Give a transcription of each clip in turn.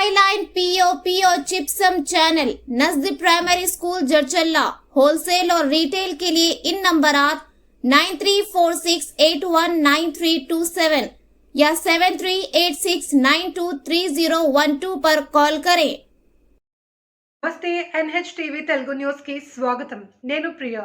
PO चिप्सम channel नजदीक primary school जरचल्ला wholesale और रिटेल के लिए इन नंबरात nine three four six eight one nine three two seven या seven three eight six nine two three zero one two पर call करें నమస్తే ఎన్హెచ్ టీవీ తెలుగు న్యూస్ కి స్వాగతం నేను ప్రియ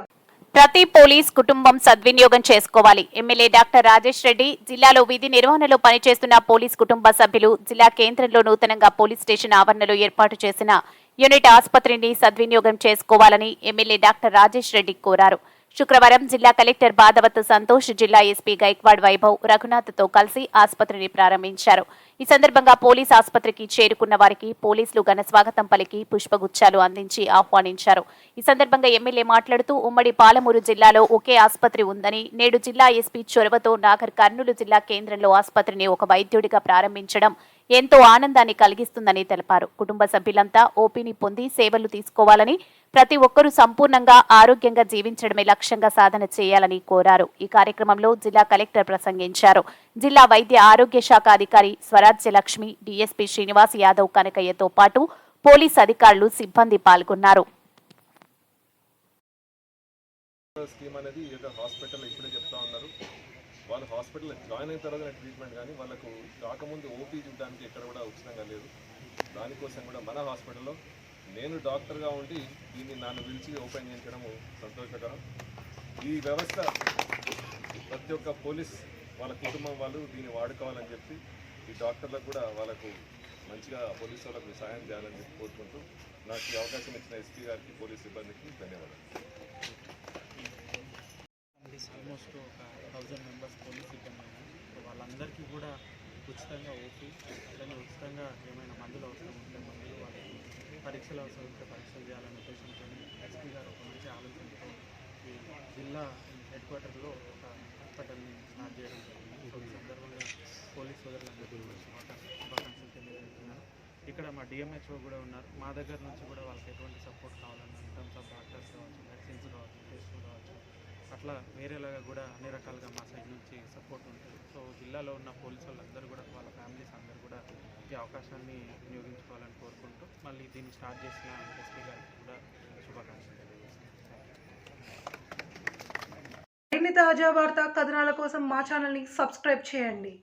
ప్రతి పోలీస్ కుటుంబం సద్వినియోగం చేసుకోవాలి. ఎమ్మెల్యే డాక్టర్ రాజేష్ రెడ్డి జిల్లాలో విధి నిర్వహణలో పనిచేస్తున్న పోలీస్ కుటుంబ సభ్యులు జిల్లా కేంద్రంలో నూతనంగా పోలీస్ స్టేషన్ ఆవరణలో ఏర్పాటు చేసిన యూనిట్ ఆసుపత్రిని సద్వినియోగం చేసుకోవాలని ఎమ్మెల్యే డాక్టర్ రాజేష్ రెడ్డి కోరారు. శుక్రవారం జిల్లా కలెక్టర్ బాధవత్ సంతోష్ జిల్లా ఎస్పీ గైక్వాడ్ వైభవ్ రఘునాథ్తో కలిసి ఆసుపత్రిని ప్రారంభించారు. ఈ సందర్భంగా పోలీస్ ఆసుపత్రికి చేరుకున్న వారికి పోలీసులు ఘన స్వాగతం పలికి పుష్పగుచ్చాలు అందించి ఆహ్వానించారు. ఈ సందర్భంగా ఎమ్మెల్యే మాట్లాడుతూ ఉమ్మడి పాలమూరు జిల్లాలో ఒకే ఆసుపత్రి ఉందని నేడు జిల్లా ఎస్పీ చొరవతో నాగర్ కర్నూలు జిల్లా కేంద్రంలో ఆసుపత్రిని ఒక వైద్యుడిగా ప్రారంభించడం ఎంతో ఆనందాన్ని కలిగిస్తుందని తెలిపారు. కుటుంబ సభ్యులంతా ఓపీని పొంది సేవలు తీసుకోవాలని ప్రతి ఒక్కరూ సంపూర్ణంగా ఆరోగ్యంగా జీవించడమే లక్ష్యంగా సాధన చేయాలని కోరారు. ఈ కార్యక్రమంలో జిల్లా కలెక్టర్ ప్రసంగించారు. జిల్లా వైద్య ఆరోగ్య శాఖ అధికారి స్వరాజ్య లక్ష్మి డీఎస్పీ శ్రీనివాస్ యాదవ్ కనకయ్యతో పాటు పోలీస్ అధికారులు సిబ్బంది పాల్గొన్నారు. స్కీమ్ అనేది హాస్పిటల్ ఇప్పుడే చెప్తా ఉన్నారు. వాళ్ళు హాస్పిటల్ జాయిన్ అయిన తర్వాత ట్రీట్మెంట్ కానీ వాళ్ళకు రాకముందు ఓపీ చూడడానికి ఎక్కడ కూడా ఉచితంగా లేదు. దానికోసం కూడా మన హాస్పిటల్లో నేను డాక్టర్గా ఉండి దీన్ని నన్ను పిలిచి ఓపెన్ చేయించడము సంతోషకరం. ఈ వ్యవస్థ ప్రతి ఒక్క పోలీస్ వాళ్ళ కుటుంబం వాళ్ళు దీన్ని వాడుకోవాలని చెప్పి ఈ డాక్టర్లకు కూడా వాళ్ళకు మంచిగా పోలీస్ వాళ్ళకు సహాయం చేయాలని చెప్పి కోరుకుంటూ నాకు ఈ అవకాశం ఇచ్చిన ఎస్పీ గారికి పోలీస్ సిబ్బందికి ధన్యవాదాలు ఆల్మోస్ట్ ఒక థౌజండ్ మెంబర్స్ పోలీస్ సిబ్బంది ఉన్నారు సో వాళ్ళందరికీ కూడా ఉచితంగా ఓపీ అట్లనే ఉచితంగా ఏమైనా మందులు అవసరం ఉంటే మందులు వాళ్ళకి పరీక్షలు అవసరం ఉంటే పరీక్షలు చేయాలనే ఉద్దేశంతో ఎస్పీ గారు ఒక మంచి ఆలోచనతో ఈ జిల్లా హెడ్ క్వార్టర్లో ఒక హాస్పిటల్ని స్టార్ట్ చేయడం జరిగింది. ఈ సందర్భంగా పోలీస్ సోదరులందరికీ శుభాకాంక్షలు తెలియజేస్తున్నాను. ఇక్కడ మా డిఎంహెచ్ఓ కూడా ఉన్నారు. మా దగ్గర నుంచి కూడా వాళ్ళకి ఎటువంటి సపోర్ట్ కావాలన్నా ఇన్ టర్మ్స్ ఆఫ్ డాక్టర్స్ కావచ్చు మెడిసిన్స్ కావచ్చు అట్లా వేరేలాగా కూడా అన్ని రకాలుగా మా సైడ్ నుంచి సపోర్ట్ ఉంటుంది. సో జిల్లాలో ఉన్న పోలీసు వాళ్ళందరూ కూడా వాళ్ళ ఫ్యామిలీస్ అందరూ కూడా ఈ అవకాశాన్ని వినియోగించుకోవాలని కోరుకుంటూ మళ్ళీ దీన్ని స్టార్ట్ చేసిన ఎస్పీ గారికి కూడా శుభాకాంక్షలు మరిన్ని తాజా వార్తా కథనాల కోసం మా ఛానల్ని సబ్స్క్రైబ్ చేయండి.